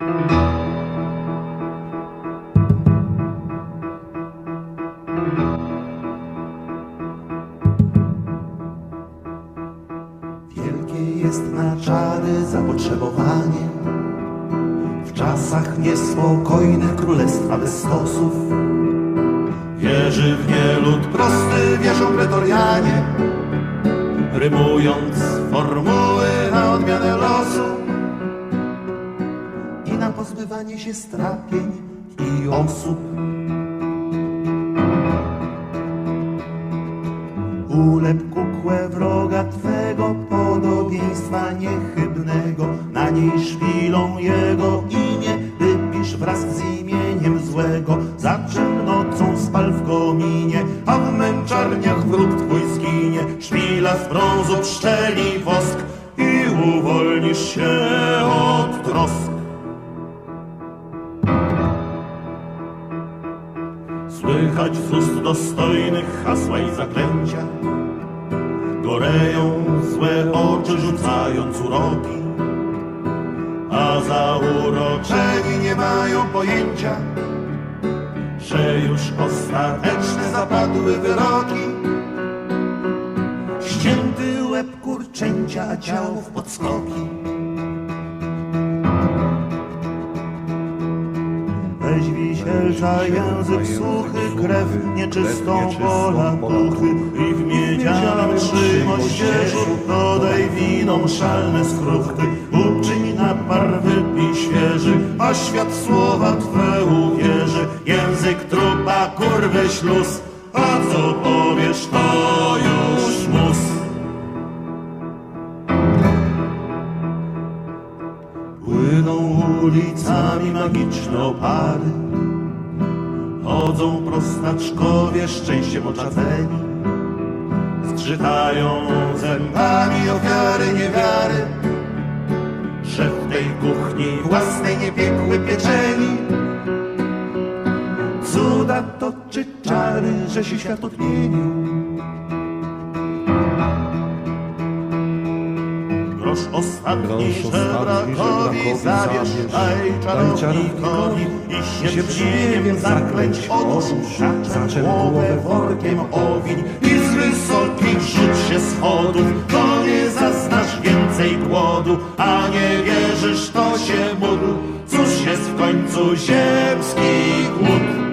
Wielkie jest na czary zapotrzebowanie. W czasach niespokojnych królestwa bez stosów. Wierzy w nie lud prosty, wierzą pretorianie Rymując formuły na odmianę losu pozbywanie się strapień i osób. Ulep kukłę wroga Twego podobieństwa niechybnego. Na niej szpilą jego imię Wypisz wraz z imieniem złego. Za czym nocą spal w kominie A w męczarniach wróg Twój zginie. Szpila z brązu pszczeli wosk I uwolnisz się Słychać z ust dostojnych hasła i zaklęcia. Goreją złe oczy rzucając uroki A zauroczeni nie mają pojęcia Że już ostateczne zapadły wyroki. Ścięty łeb kurczęcia, ciało w podskoki wisielcza język suchy, krew nieczystą pola duchy i w miedzianym trzym ościeżu dodaj winom szalne skruchty. Uczyń napar wypij świeży, a świat słowa Twe uwierzy. Język trupa, kurwy śluz, a co powiesz, to już mus. Płyną ulicami magiczne opary Chodzą prostaczkowie szczęściem oczadzeni Zgrzytają zębami ofiary niewiary. Szef tej kuchni własnej nie piekły pieczeni. Cuda toczy czary, że się świat odmienił Grosz ostatni żebrakowi zabierz, daj czarownikowi i się brzmieniem zaklęć odłóż, zaczep głowę workiem owiń i z wysokich rzuć się schodów, to nie zaznasz więcej głodu, a nie wierzysz, to się módl, cóż jest w końcu ziemski głód.